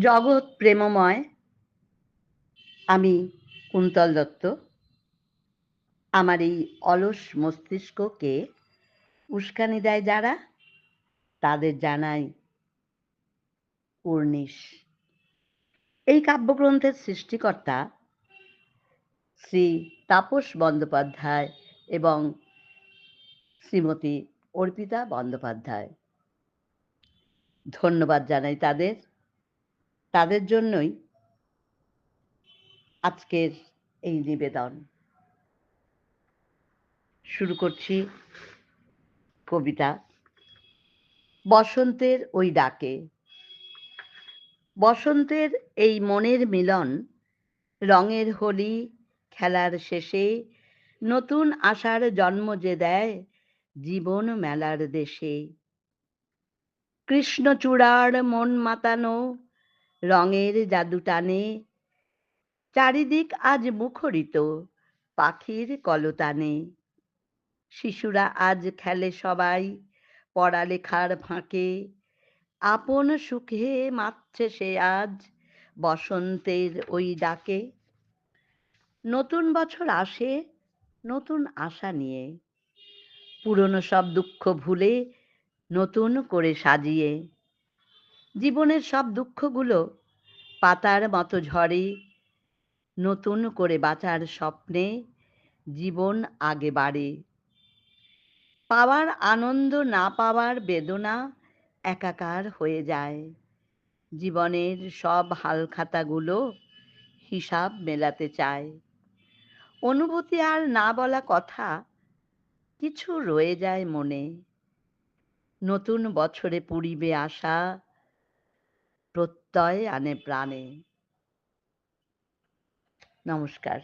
জগৎ প্রেমময়, আমি কুন্তল দত্ত। আমার এই অলস মস্তিষ্ককে উস্কানি দেয় যারা, তাদের জানাই উর্নিশ। এই কাব্যগ্রন্থের সৃষ্টিকর্তা শ্রী তাপস বন্দ্যোপাধ্যায় এবং শ্রীমতী অর্পিতা বন্দ্যোপাধ্যায়। ধন্যবাদ জানাই তাদের। তাদের জন্যই আজকের এই নিবেদন। শুরু করছি কবিতা। বসন্তের ওই ডাকে। বসন্তের এই মনের মিলন রঙের হোলি খেলার শেষে নতুন আশার জন্ম যে দেয় জীবন মেলার দেশে। কৃষ্ণচূড়ার মন মাতানো রঙের জাদু টানে। চারিদিক আজ মুখরিত, পাখির কলতানে। শিশুরা আজ খেলে সবাই পড়ালেখার ফাঁকে। আপন সুখে মাতছে সে আজ বসন্তের ওই ডাকে। নতুন বছর আসে, নতুন আশা নিয়ে। পুরনো সব দুঃখ ভুলে নতুন করে সাজিয়ে। জীবনের সব দুঃখগুলো পাতার মতো ঝরে নতুন করে বাঁচার স্বপ্নে জীবন আগে বাড়ে। পাওয়ার আনন্দ না পাওয়ার বেদনা একাকার হয়ে যায়। জীবনের সব হালখাতাগুলো হিসাব মেলাতে চায়। অনুভূতি আর না বলা কথা কিছু রয়ে যায় মনে। নতুন বছরে পুরিবে আশা প্রত্যয় আনে প্রাণে। নমস্কার।